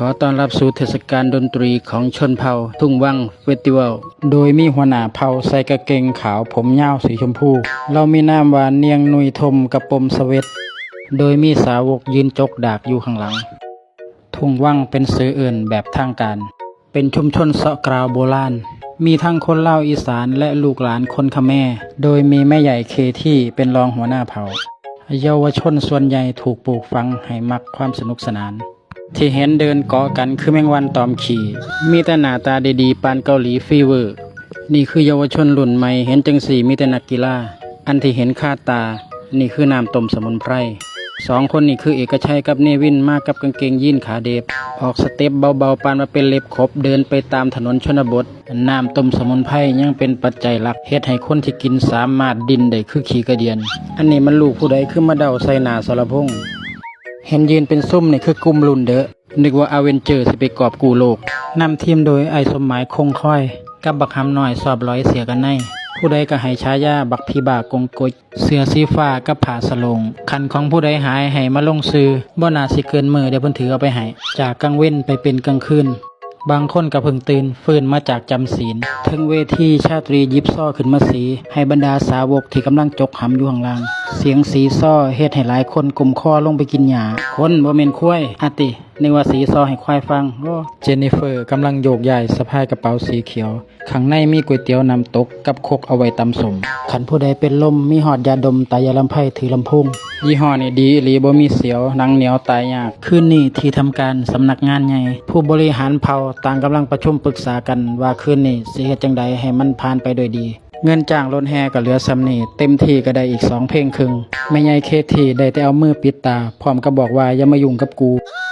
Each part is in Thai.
ขอต้อนรับสู่เทศกาลดนตรีของชนเผ่า ทุ่งวังเฟสติวัล โดยมีหัวหน้าเผ่าใส่กางเกงขาวผมยาวสีชมพู เรามีนามว่าเนียงนุยทมกับปมสเวตโดยมีสาวกยืนจกดากอยู่ข้างหลัง ทุ่งวังเป็นสื่ออื่นแบบทางการ เป็นชุมชนเสาะกราวโบราณ มีทั้งคนเล่าอีสานและลูกหลานคนขแม่ โดยมีแม่ใหญ่เคที่เป็นรองหัวหน้าเผ่า เยาวชนส่วนใหญ่ถูกปลูกฝังให้มักความสนุกสนาน ที่เห็นเดินเกาะกันคือแมงวันตอมขี่ มีแต่หน้าตาดีๆปานเกาหลีฟีเวอร์ นี่คือเยาวชนรุ่นใหม่เห็นจังสีมีแต่นักกีฬา อันที่เห็นคาตา นี่คือน้ำต้มสมุนไพรสองคนนี่คือเอกชัยกับเนวินมากับกางเกงยีนขาเดบออกสเต็ปเบาๆ ปานมาเป็นเล็บขบเดินไปตามถนนชนบท น้ำต้มสมุนไพรยังเป็นปัจจัยหลักเฮ็ดให้คนที่กินสามารถดินได้คือขี่กระเดียน อันนี้มันลูกผู้ใดคือมาเดาใส่หนาสารพงษ์ เห็นยืนเป็นซุ่มนี่คือกลุ่มรุ่นเดอะนึกว่าอเวนเจอร์สิไปกอบกูโลกนำทีมโดยไอสมหมายคงค่อย กับบักคำหน่อยสอบร้อยเสียกันในผู้ใดก็ให้ฉายาบักพีบากงกจเสือสีฟ้ากับผ่าสลงคันของผู้ใดหายให้มาลงซื้อบ่นาสิเกินมือเดี๋ยวเพิ่นถือเอาไปให้จากกลางเว้นไปเป็นกลางคืนบางคนก็เพิ่งตื่นฟื้นมาจากจำศีลถึงเวทีชาตรียิบซ้อขึ้นมาสี ให้บรรดาสาวกที่กำลังจกหำอยู่ข้างล่าง เสียงสีซ้อเฮ็ดให้หลายคนกลุ่มคอลงไปกินหญ้าคนบ่แม่นควายอะตินึกว่าสีซ้อให้ควายฟังโอ้เจนนิเฟอร์กำลังโยกย้ายสะพายกระเป๋าสีเขียว ข้างในมีก๋วยเตี๋ยวน้ำตกกับครกเอาไว้ตำสมขันผู้ใดเป็นลมมีหอดยาดมตายาลำไพถือลำโพงยี่ห้อนี่ดีอีหลีบ่มีเสียวหนังเหนียวตายยากคืนนี้ที่ทำการสำนักงานใหญ่ผู้บริหารเผ่าต่างกำลังประชุมปรึกษากันว่าคืนนี้สิเฮ็ดจังใดให้มันผ่านไปโดยดี เงินจ้างรถแห่ก็เหลือซ้ำนี่เต็มทีก็ได้อีกสองเพลงครึ่งไม่ใหญ่เคทีได้แต่เอามือปิดตา พร้อมกับบอกว่าอย่ามายุ่งกับกู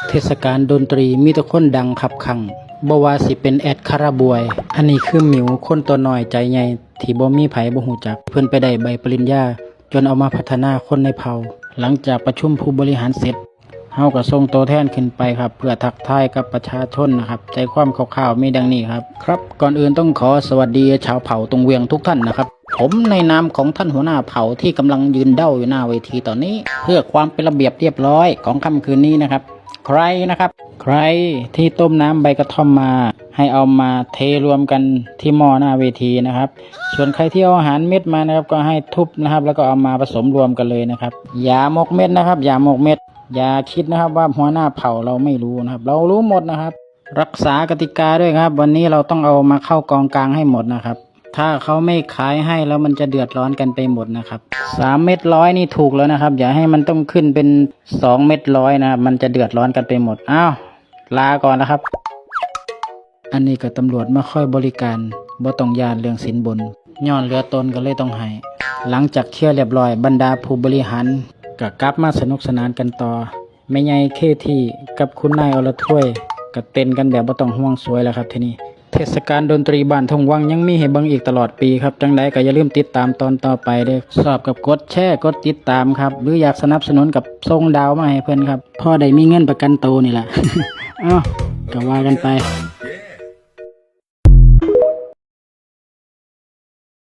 เทศกาลดนตรีมีแต่คนดังขับขังบว่าสิเป็นแอดคาราบวย อันนี้คือหมิวคนตัวน้อยใจใหญ่ที่บ่มีไผบ่ฮู้จัก เพิ่นไปได้ใบปริญญา จนเอามาพัฒนาคนในเผ่า หลังจากประชุมผู้บริหารเสร็จ เฮาก็ส่งตัวแทนขึ้นไปครับ เพื่อทักทายกับประชาชนนะครับ ใจความคร่าวๆมีดังนี้ครับ ครับ ก่อนอื่นต้องขอสวัสดีชาวเผ่าตรงเวียงทุกท่านนะครับ ผมในนามของท่านหัวหน้าเผ่าที่กำลังยืนเด้าอยู่หน้าเวทีตอนนี้ เพื่อความเป็นระเบียบเรียบร้อยของค่ำคืนนี้นะครับ ใครนะครับ ใครที่ต้มน้ำใบกระท่อมมา ให้เอามาเทรวมกันที่หม้อหน้าเวทีนะครับ ส่วนใครที่เอาอาหารเม็ดมานะครับ ก็ให้ทุบนะครับ แล้วก็เอามาผสมรวมกันเลยนะครับอย่าหมกเม็ดนะครับอย่าหมกเม็ด อย่าคิดนะครับว่าหัวหน้าเผ่าเราไม่รู้นะครับ เรารู้หมดนะครับ รักษากติกาด้วยครับ วันนี้เราต้องเอามาเข้ากองกลางให้หมดนะครับ ถ้าเขาไม่ขายให้แล้วมันจะเดือดร้อนกันไปหมดนะครับสามเม็ดร้อยนี่ถูกแล้วนะครับ อย่าให้มันต้องขึ้นเป็นสองเม็ดร้อยนะครับมันจะเดือดร้อนกันไปหมดอ้าวลาก่อนนะครับ อันนี้ก็ตำรวจไมาค่อยบริการบ่ต้องยานเรื่องสินบนย้อนเหลือตนก็เลยต้องให้หลังจากเคลียร์เรียบร้อยบรรดาผู้บริหาร ก็กลับมาสนุกสนานกันต่อไม่ใหญ่เคที่กับคุณนายอรถ้วยก็เต้นกันแบบบ่ต้องห่วงสวยแล้วครับทีนี้ เทศกาลดนตรีบ้านทงวังยังมีให้เบิ่งอีกตลอดปีครับจังใดก็อย่าลืมติดตามตอนต่อไปเด้อชอบกับกดแชร์กดติดตามครับ หรืออยากสนับสนุนกับส่งดาวมาให้เพื่อนครับพ่อได้มีเงินประกันโตนี่แหละอ้าวก็ว่ากันไป